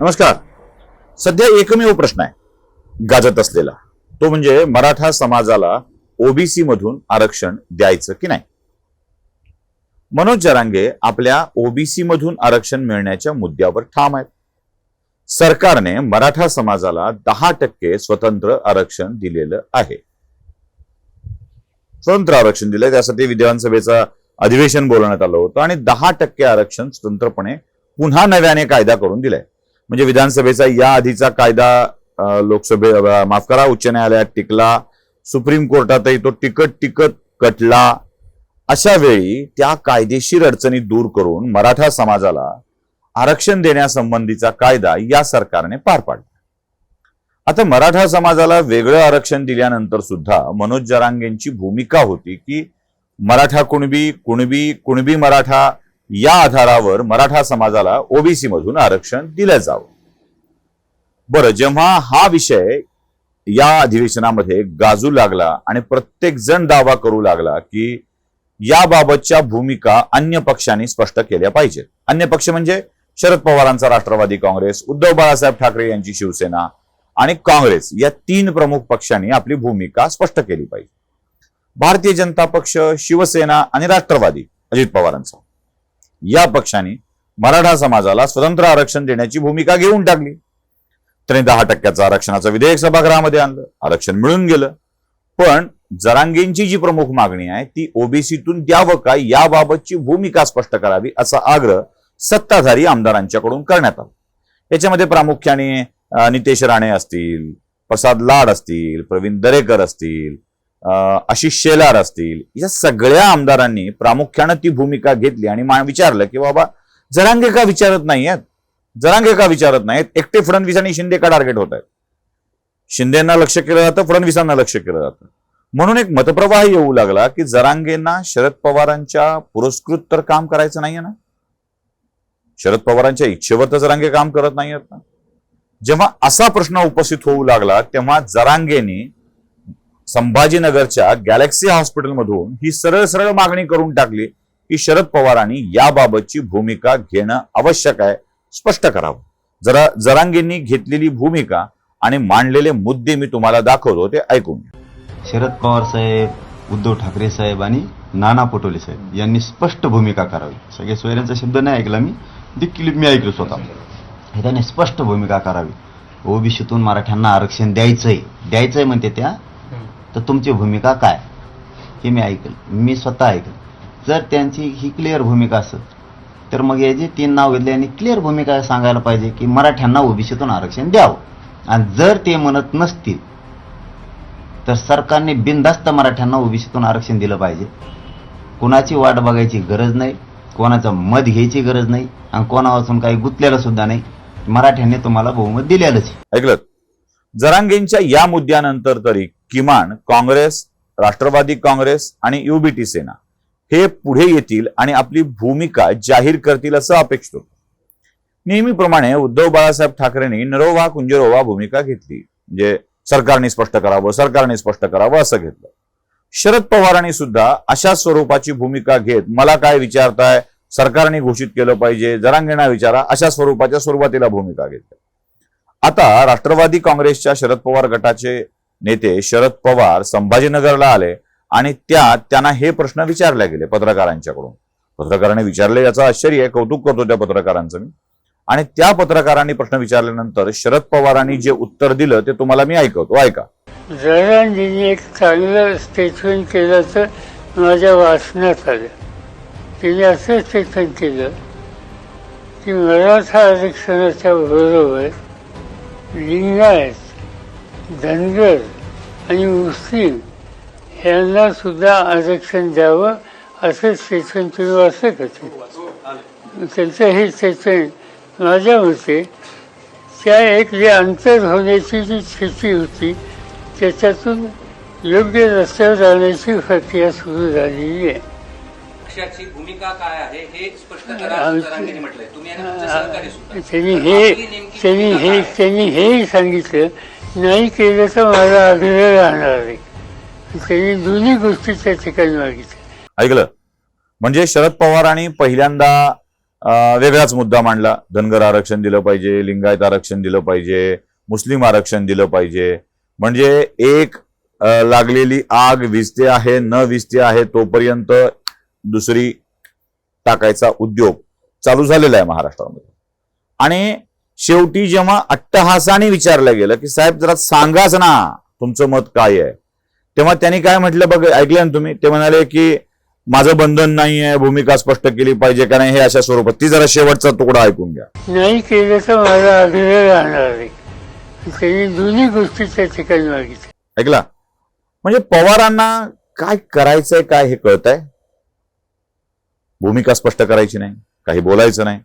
नमस्कार. सध्या एकमेव प्रश्न आहे. गाजत असलेला. तो म्हणजे मराठा समाजाला ओबीसी मधून आरक्षण द्यायचं की नाही? मनोज जरांगे आपल्या ओबीसी मधून आरक्षण मिळण्याच्या मुद्द्यावर ठाम आहेत. सरकारने मराठा समाजाला दहा टक्के स्वतंत्र आरक्षण दिलेलं आहे. स्वतंत्र आरक्षण दिलंय. त्यासाठी विधानसभेचं अधिवेशन बोलवण्यात आलं होतं आणि दहा टक्के आरक्षण स्वतंत्रपणे पुन्हा नव्याने कायदा करून दिलाय. म्हणजे विधानसभेचा या आधीचा कायदा लोकसभे माफ करा उच्च न्यायालयात टिकला सुप्रीम कोर्टातही तो टिकत टिकत कटला. अशा वेळी त्या कायदेशीर अडचणी दूर करून मराठा समाजाला आरक्षण देण्यासंबंधीचा कायदा या सरकारने पार पाडला. आता मराठा समाजाला वेगळं आरक्षण दिल्यानंतर सुद्धा मनोज जरांगेंची भूमिका होती की मराठा कुणबी कुणबी कुणबी मराठा या आधारावर मराठा समाजाला ओबीसी मधून आरक्षण दिलं जावं. बरं जेव्हा हा विषय या अधिवेशनामध्ये गाजू लागला आणि प्रत्येक जण दावा करू लागला की याबाबतच्या भूमिका अन्य पक्षांनी स्पष्ट केल्या पाहिजेत. अन्य पक्ष म्हणजे शरद पवारांचा राष्ट्रवादी काँग्रेस उद्धव बाळासाहेब ठाकरे यांची शिवसेना आणि काँग्रेस या तीन प्रमुख पक्षांनी आपली भूमिका स्पष्ट केली पाहिजे. भारतीय जनता पक्ष शिवसेना आणि राष्ट्रवादी अजित पवारांचा. या पक्षाने मराठा समाजाला स्वतंत्र आरक्षण देण्याची भूमिका घेऊन टाकली. त्याने दहा टक्क्याचं आरक्षणाचं विधेयक सभागृहामध्ये आणलं. आरक्षण मिळून गेलं. पण जरांगेंची जी प्रमुख मागणी आहे ती ओबीसीतून द्यावं का याबाबतची भूमिका स्पष्ट करावी असा आग्रह सत्ताधारी आमदारांच्याकडून करण्यात आला. याच्यामध्ये प्रामुख्याने नितेश राणे असतील प्रसाद लाड असतील प्रवीण दरेकर असतील आशिष शेलार असतील या सगळ्या आमदारांनी प्रामुख्यानं ती भूमिका घेतली आणि मा- विचारलं की बाबा जरांगे का विचारत नाहीयेत? जरांगे का विचारत नाहीत एकटे फडणवीस आणि शिंदे का टार्गेट होत आहेत शिंदेना लक्ष केलं जातं फडणवीसांना लक्ष केलं जातं. म्हणून एक मतप्रवाह येऊ लागला की जरांगेंना शरद पवारांच्या पुरस्कृत तर काम करायचं नाहीये ना? शरद पवारांच्या इच्छेवर तर जरांगे काम करत नाहीयेत ना? जेव्हा असा प्रश्न उपस्थित होऊ लागला तेव्हा जरांगेने संभाजीनगरच्या गॅलेक्सी हॉस्पिटलमधून ही सरळ सरळ मागणी करून टाकली की शरद पवारांनी याबाबतची भूमिका घेणं आवश्यक आहे स्पष्ट करावं. जरा जरांगींनी घेतलेली भूमिका आणि मांडलेले मुद्दे मी तुम्हाला दाखवतो ते ऐकून शरद पवार साहेब उद्धव ठाकरे साहेब आणि नाना पटोले साहेब यांनी स्पष्ट भूमिका करावी. सगळे सोयऱ्यांचा शब्द नाही ऐकला मी देखील मी ऐकलो स्वतः. हे त्यांनी स्पष्ट भूमिका करावी. ओबीसीतून मराठ्यांना आरक्षण द्यायचंय द्यायचंय म्हणते त्या तर तुमची भूमिका काय? हे मी ऐकल. मी स्वतः ऐकल. जर त्यांची ही क्लिअर भूमिका असेल तर मग हे जे तीन नाव घेतले आणि क्लिअर भूमिका सांगायला पाहिजे की मराठ्यांना ओबीसीतून आरक्षण द्यावं. आणि जर ते म्हणत नसतील तर सरकारने बिनधास्त मराठ्यांना ओबीसीतून आरक्षण दिलं पाहिजे. कोणाची वाट बघायची गरज नाही कोणाचं मत घ्यायची गरज नाही आणि कोणापासून काही गुंतलेलं सुद्धा नाही. मराठ्यांनी तुम्हाला बहुमत दिलेलंच ऐकलं? जरांगेंच्या या मुद्द्यानंतर तरी किमान काँग्रेस राष्ट्रवादी काँग्रेस आणि युबीटी सेना हे पुढे येतील आणि आपली भूमिका जाहीर करतील असं अपेक्षित होतं. नेहमीप्रमाणे उद्धव बाळासाहेब ठाकरेंनी नरोवा कुंजरोवा भूमिका घेतली. म्हणजे सरकारने स्पष्ट करावं सरकारने स्पष्ट करावं असं घेतलं. शरद पवारांनी सुद्धा अशा स्वरूपाची भूमिका घेत मला काय विचारताय? सरकारने घोषित केलं पाहिजे. जरांगेणा विचारा. अशा स्वरूपाच्या सुरुवातीला भूमिका घेतल्या. आता राष्ट्रवादी काँग्रेसच्या शरद पवार गटाचे नेते शरद पवार संभाजीनगरला आले आणि त्यात त्यांना हे प्रश्न विचारले गेले पत्रकारांच्याकडून. पत्रकारांनी विचारले याचं आश्चर्य कौतुक करतो त्या पत्रकारांचं मी. आणि त्या पत्रकारांनी प्रश्न विचारल्यानंतर शरद पवारांनी जे उत्तर दिलं ते तुम्हाला मी ऐकवतो. ऐका. जयरामजींनी एक चांगलं स्टेटमेंट केल्याचं माझ्या वाचण्यात आलं. तिने असं स्टेटमेंट केलं की मराठा आरक्षणाच्या बरोबर लिंगायत धनगर आणि मुस्लिम यांना सुद्धा आरक्षण द्यावं असं स्टेटमेंट सुरू वाचलं त्यांचं हे स्टेटमेंट माझ्या मते त्या एक जे अंतर होण्याची जी स्थिती होती त्याच्यातून योग्य रस्त्यावर जाण्याची प्रक्रिया सुरू झालेली आहे. पक्षाची भूमिका काय आहे हे स्पष्ट करा त्यांनी हे हे हेही सांगितलं नाही केलं तर माझा आग्रह राहणार त्यांनी दोन्ही गोष्टी त्या ठिकाणी मागितल्या. ऐकलं? म्हणजे शरद पवारांनी पहिल्यांदा वेगळाच मुद्दा मांडला. धनगर आरक्षण दिलं पाहिजे लिंगायत आरक्षण दिलं पाहिजे मुस्लिम आरक्षण दिलं पाहिजे. म्हणजे एक लागलेली आग विजते आहे न विजते आहे तोपर्यंत दुसरी टाकायचा उद्योग चालू झालेला आहे महाराष्ट्रामध्ये. आणि शेवटी जेव्हा अट्टहासाने विचारलं गेलं की साहेब जरा सांगाच ना तुमचं मत काय आहे. तेव्हा त्यांनी काय म्हटलं बघ ऐकलं ना तुम्ही? ते म्हणाले की माझं बंधन नाही आहे भूमिका स्पष्ट केली पाहिजे का नाही हे अशा स्वरूपात. ती जरा शेवटचा तुकडा ऐकून घ्या. नाही केलं तर मला आग्रह राहणार त्यांनी दोन्ही गोष्टी त्या ठिकाणी मागितल्या. ऐकला? म्हणजे पवारांना काय करायचंय काय हे कळतंय? भूमिका स्पष्ट करायची नाही काही बोलायचं नाही.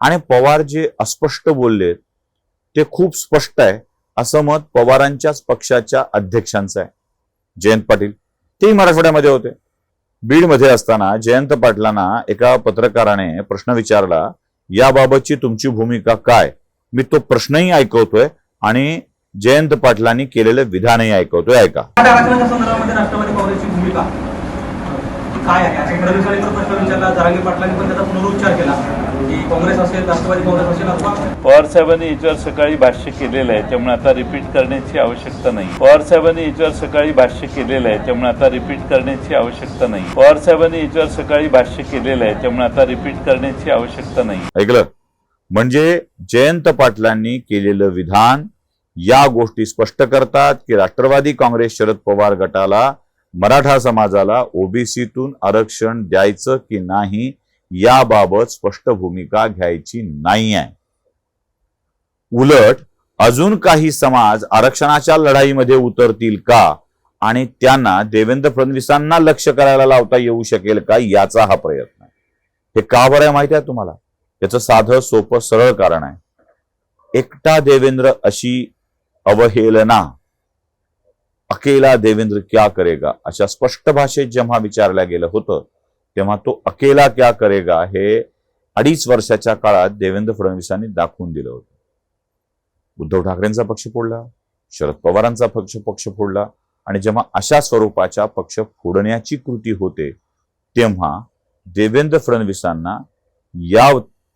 आणि पवार जे अस्पष्ट बोलले ते खूप स्पष्ट आहे. असं मत पवारांच्याच पक्षाच्या अध्यक्षांचं आहे. जयंत पाटील. तेही मराठवाड्यामध्ये होते. बीडमध्ये असताना जयंत पाटलांना एका पत्रकाराने प्रश्न विचारला याबाबतची तुमची भूमिका काय? मी तो प्रश्नही ऐकवतोय आणि जयंत पाटलांनी केलेलं विधानही ऐकवतोय. ऐका मराठा आरक्षणाच्या संदर्भामध्ये राष्ट्रवादी काँग्रेसची भूमिका ती काय आहे? असं फडणवीसांनी तर प्रश्न विचारला जरांगे पाटलांनी पण त्याचा पुनरुच्चार केला. की काँग्रेस असेल राष्ट्रवादी काँग्रेस असेल अथवा पवार साहेबांनी याच्यावर सकाळी भाष्य केलेलं आहे त्यामुळे आता रिपीट करण्याची आवश्यकता नाही. पवार साहेबांनी याच्यावर सकाळी भाष्य केलेलं आहे त्यामुळे आता रिपीट करण्याची आवश्यकता नाही. पवार साहेबांनी याच्यावर सकाळी भाष्य केलेलं आहे त्यामुळे आता रिपीट करण्याची आवश्यकता नाही. ऐकलं? म्हणजे जयंत पाटलांनी केलेलं विधान या गोष्टी स्पष्ट करतात की राष्ट्रवादी काँग्रेस शरद पवार गटाला मराठा समाजाला ओबीसीतून आरक्षण द्यायचं की नाही याबाबत स्पष्ट भूमिका घ्यायची नाही आहे उलट अजून काही समाज आरक्षणाच्या लढाईमध्ये उतरतील का? आणि त्यांना देवेंद्र फडणवीसांना लक्ष करायला लावता येऊ शकेल का याचा हा प्रयत्न आहे. हे का बरं आहे माहिती आहे तुम्हाला? याचं साधं सोपं सरळ कारण आहे. एकटा देवेंद्र अशी अवहेलना अकेला देवेंद्र क्या करेगा? अशा स्पष्ट भाषेत जेव्हा विचारलं गेलं होतं तेव्हा तो अकेला क्या करेगा हे अडीच वर्षाच्या काळात देवेंद्र फडणवीसांनी दाखवून दिलं होतं. उद्धव ठाकरेंचा पक्ष फोडला शरद पवारांचा पक्ष पक्ष फोडला आणि जेव्हा अशा स्वरूपाच्या पक्ष फोडण्याची कृती होते तेव्हा देवेंद्र फडणवीसांना या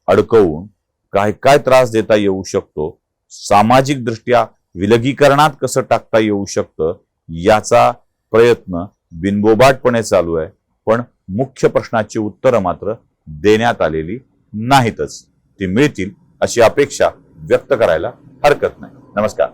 अडकवून काय काय त्रास देता येऊ शकतो? सामाजिक दृष्ट्या विलगीकरणात कसं टाकता येऊ शकतं? याचा प्रयत्न बिनबोबाटपणे चालू आहे. पण मुख्य प्रश्नाची उत्तरं मात्र देण्यात आलेली नाहीतच. ती मिळतील अशी अपेक्षा व्यक्त करायला हरकत नाही. नमस्कार.